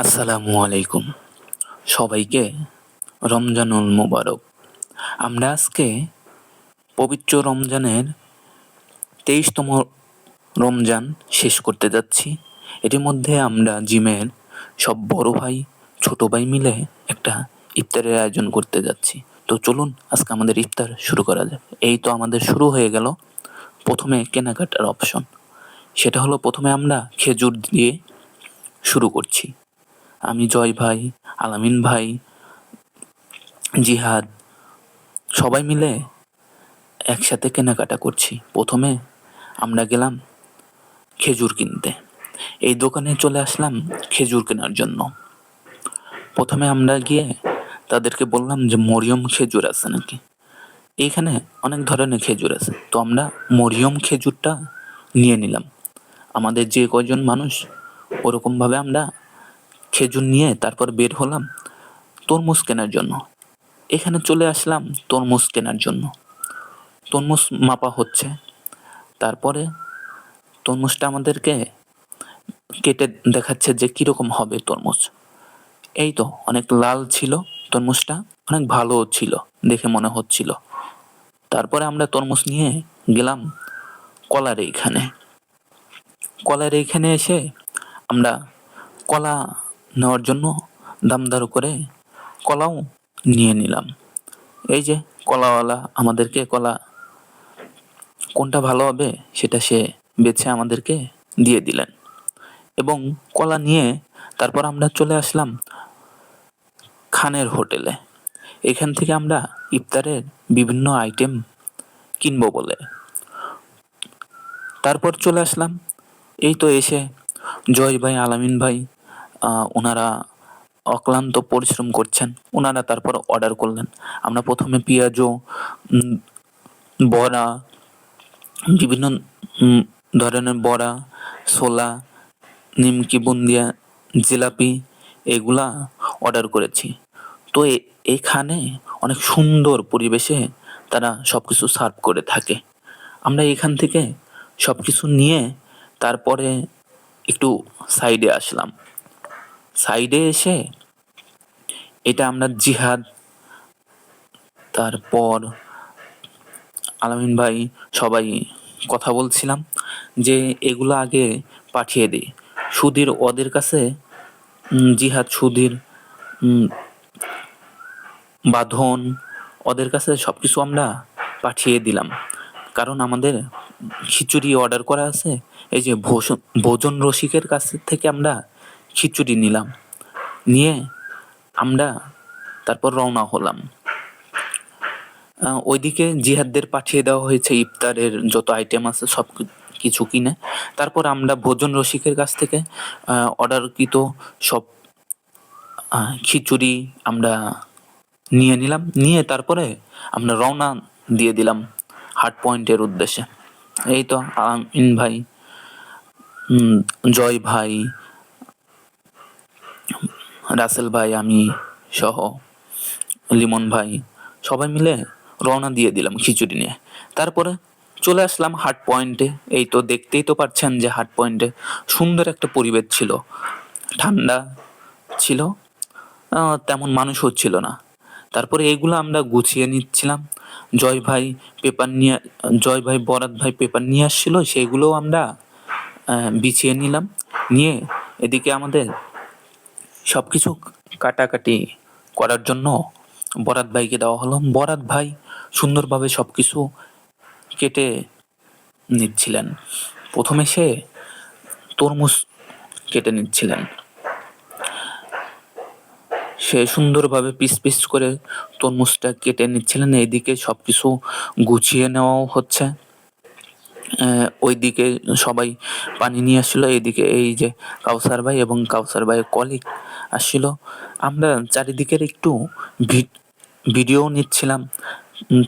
আসসালামু আলাইকুম। সবাইকে রমজানুল মোবারক। আমরা আজকে পবিত্র রমজানের তেইশতম রমজান শেষ করতে যাচ্ছি। এটির মধ্যে আমরা জিমের সব বড় ভাই, ছোট ভাই মিলে একটা ইফতারের আয়োজন করতে যাচ্ছি। তো চলুন, আজকে আমাদের ইফতার শুরু করা যাক। এই তো আমাদের শুরু হয়ে গেল প্রথমে কেনাকাটার অপশন। সেটা হলো প্রথমে আমরা খেজুর দিয়ে শুরু করছি। আমি জয় ভাই, আলামিন ভাই, জিহাদ, সবাই মিলে একসাথে কেনাকাটা করছি। প্রথমে আমরা গেলাম খেজুর কিনতে। এই দোকানে চলে আসলাম খেজুর কেনার জন্য। প্রথমে আমরা গিয়ে তাদেরকে বললাম যে, মরিয়ম খেজুর আছে নাকি? এইখানে অনেক ধরনের খেজুর আছে। তো আমরা মরিয়ম খেজুরটা নিয়ে নিলাম। আমাদের যে কয়জন মানুষ, ওরকমভাবে আমরা খেজুর নিয়ে তারপর বের হলাম তরমুজ কেনার জন্য। এখানে চলে আসলাম তরমুজ কেনার জন্য। তরমুজ মাপা হচ্ছে। তারপরে তরমুজটা আমাদেরকে কেটে দেখাচ্ছে যে কীরকম হবে তরমুজ। এই তো, অনেক লাল ছিল তরমুজটা, অনেক ভালো ছিল দেখে মনে হচ্ছিল। তারপরে আমরা তরমুজ নিয়ে গেলাম কলার এইখানে। কলার এইখানে এসে আমরা কলা নেওয়ার জন্য দামদার করে কলাও নিয়ে নিলাম। এই যে কলাওয়ালা আমাদেরকে কলা, কোনটা ভালো হবে সেটা সে বেছে আমাদেরকে দিয়ে দিলেন। এবং কলা নিয়ে তারপর আমরা চলে আসলাম খানের হোটেলে। এখান থেকে আমরা ইফতারের বিভিন্ন আইটেম কিনবো বলে। তারপর চলে আসলাম। এই তো এসে জয় ভাই, আলামিন ভাই ওনারা অক্লান্ত পরিশ্রম করছেন ওনারা তারপর অর্ডার করলেন। আমরা প্রথমে পেঁয়াজও বড়া, বিভিন্ন ধরনের বড়া, ছোলা, নিমকি, বুন্দিয়া, জিলাপি এগুলা অর্ডার করেছি। তো এখানে অনেক সুন্দর পরিবেশে তারা সব কিছু সার্ভ করে থাকে। আমরা এখান থেকে সব কিছু নিয়ে তারপরে একটু সাইডে আসলাম। সাইডে এসে এটা আমরা জিহাদ, তারপর আলামিন ভাই সবাই কথা বলছিলাম যে এগুলো আগে পাঠিয়ে দিই সুধীর ওদের কাছে জিহাদ, সুধীর বাঁধন, ওদের কাছে সব কিছু আমরা পাঠিয়ে দিলাম। কারণ আমাদের খিচুড়ি অর্ডার করা আছে, এই যে ভোজন রসিকের কাছ থেকে আমরা খিচুড়ি নিলাম। নিয়ে আমরা তারপর রওনা হলাম। ওইদিকে জিহাদদের পাঠিয়ে দেওয়া হয়েছে ইফতারের যত আইটেম আছে, সব কিছু কিনে। তারপর আমরা ভোজন রসিকের কাছ থেকে অর্ডারকৃত সব খিচুড়ি আমরা নিয়ে নিলাম। নিয়ে তারপরে আমরা রওনা দিয়ে দিলাম হার্ট পয়েন্টের উদ্দেশ্যে। এই তো আমিন ভাই জয় ভাই রাসেল ভাই, আমি সহ লিমন ভাই সবাই মিলে রওনা দিয়ে দিলাম খিচুড়ি নিয়ে। তারপরে চলে আসলাম হাট পয়েন্টে এই তো দেখতেই তো পাচ্ছেন যে হাট পয়েন্টে সুন্দর একটা পরিবেশ ছিল। ঠান্ডা ছিল তেমন মানুষ হচ্ছিল না। তারপরে এইগুলো আমরা গুছিয়ে নিচ্ছিলাম। জয় ভাই পেপার নিয়ে, জয় ভাই, বরাত ভাই পেপার নিয়ে আসছিল, সেগুলোও আমরা বিছিয়ে নিলাম। নিয়ে এদিকে আমাদের সব কিছু কাটাকাটি করার জন্য বরাত ভাইকে দেওয়া হলো। বরাত ভাই সুন্দরভাবে সব কিছু কেটে নিচ্ছিলেন। প্রথমে সে তরমুজ কেটে নিচ্ছিলেন। সে সুন্দরভাবে পিস পিস করে তরমুজটা কেটে নিচ্ছিলেন। এইদিকে সব কিছু গুছিয়ে নেওয়াও হচ্ছে। আহ, ওইদিকে সবাই পানি নিয়ে আসছিল এইদিকে এই যে কাউসার ভাই এবং কাউসার ভাইয়ের কলিগ আসছিল। আমরা চারিদিকের একটু ভিডিও নিচ্ছিলাম।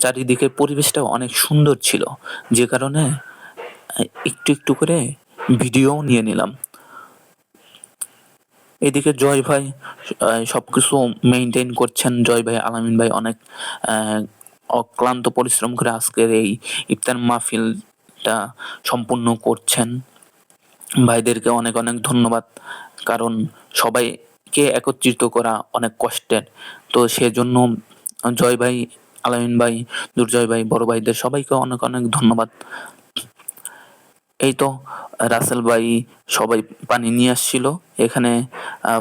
চারিদিকের পরিবেশটা অনেক সুন্দর ছিল। যে কারণে একটু একটু করে ভিডিও নিয়ে নিলাম। এদিকে জয় ভাই আহ, সবকিছু মেনটেন করছেন। জয় ভাই আলামিন ভাই অনেক অক্লান্ত পরিশ্রম করে আজকের এই ইফতার মাহফিলটা সম্পূর্ণ করছেন। ভাইদেরকে অনেক অনেক ধন্যবাদ, কারণ সবাইকে একত্রিত করা অনেক কষ্টের। তো সেজন্য জয় ভাই, আলামিন ভাই, দুর্জয় ভাই, বড় ভাইদের সবাইকে অনেক অনেক ধন্যবাদ। এই তো রাসেল ভাই সবাই পানি নিয়ে আসছিল, এখানে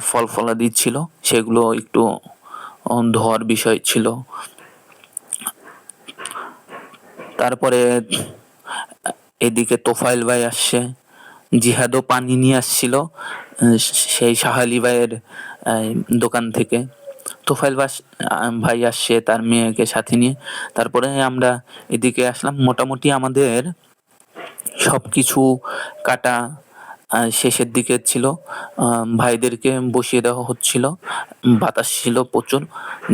ফল ফলা দিচ্ছিল, সেগুলো একটু ধোয়ার বিষয় ছিল। তারপরে এদিকে তোফাইল ভাই আসছে, জিহাদও পানি নিয়ে আসছিল সেই সাহালি ভাইয়ের দোকান থেকে। তোফাইল বাস ভাই আসছে তার মেয়েকে সাথে নিয়ে। তারপরে আমরা এদিকে আসলাম। মোটামুটি আমাদের সব কিছু কাটা শেষের দিকে ছিল। ভাইদেরকে বসিয়ে দেওয়া হচ্ছিল। বাতাস ছিল প্রচুর।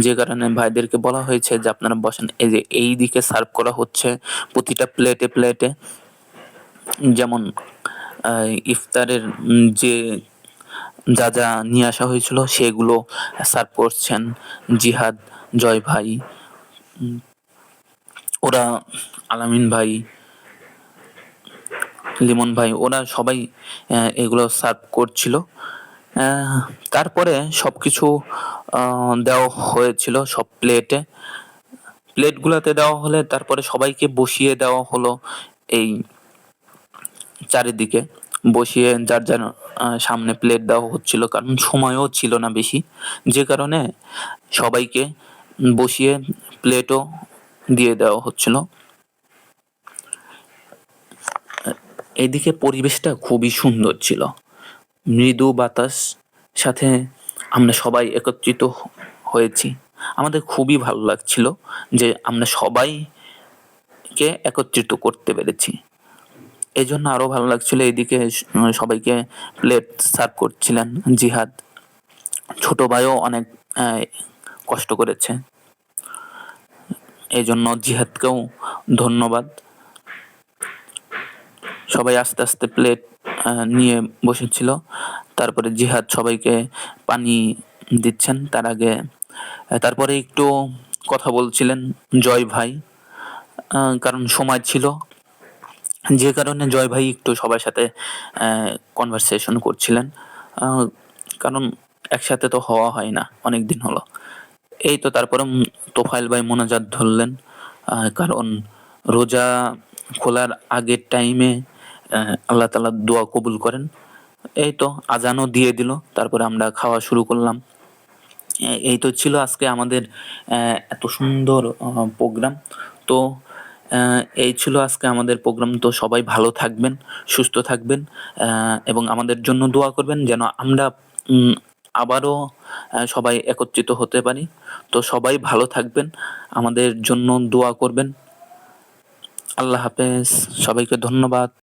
যে কারণে ভাইদেরকে বলা হয়েছে যে, আপনারা বসেন। এই যে এই দিকে সার্ভ করা হচ্ছে প্রতিটা প্লেটে প্লেটে যেমন ইফতারের যে যা যা নিয়ে আসা হয়েছিল সেগুলো সার্ভ করছেন জিহাদ, জয় ভাই ওরা আলামিন ভাই, লিমন ভাই, ওরা সবাই এগুলো সার্ভ করছিল। তারপরে সব কিছু দেওয়া হয়েছিল সব প্লেটে প্লেটগুলোতে দেওয়া হলে তারপরে সবাইকে বসিয়ে দেওয়া হলো এই চারিদিকে বসিয়ে যার যার সামনে প্লেট দেওয়া হচ্ছিল। কারণ সময়ও ছিল না বেশি। যে কারণে সবাইকে বসিয়ে প্লেটও দিয়ে দেওয়া হচ্ছিল। এদিকে পরিবেশটা খুবই সুন্দর ছিল। মৃদু বাতাস সাথে আমরা সবাই একত্রিত হয়েছি। আমাদের খুবই ভালো লাগছিল যে আমরা সবাইকে একত্রিত করতে পেরেছি। এই জন্য আরও ভালো লাগছিল এইদিকে সবাইকে প্লেট সার্ভ করছিলেন জিহাদ। ছোট ভাইও অনেক কষ্ট করেছে। এই জন্য জিহাদকেও ধন্যবাদ। সবাই আস্তে আস্তে প্লেট নিয়ে বসেছিল। তারপরে জিহাদ সবাইকে পানি দিচ্ছেন। তার আগে, তারপরে একটু কথা বলছিলেন জয় ভাই কারণ সময় ছিল। যে কারণে জয় ভাই একটু সবার সাথে কনভারসেশন করছিলেন। কারণ একসাথে তো হওয়া হয় না, অনেক দিন হলো। এই তো তারপরে তোফাইল ভাই মোনাজাত ধরলেন। কারণ রোজা খোলার আগের টাইমে আল্লাহ তালা দোয়া কবুল করেন। এই তো আজানও দিয়ে দিল, তারপরে আমরা খাওয়া শুরু করলাম। এই তো ছিল আজকে আমাদের এত সুন্দর প্রোগ্রাম তো এই ছিল আজকে আমাদের প্রোগ্রাম। তো সবাই ভালো থাকবেন, সুস্থ থাকবেন এবং আমাদের জন্য দোয়া করবেন যেন আমরা আবারও সবাই একত্রিত হতে পারি। তো সবাই ভালো থাকবেন, আমাদের জন্য দোয়া করবেন। আল্লাহ হাফেজ, সবাইকে ধন্যবাদ।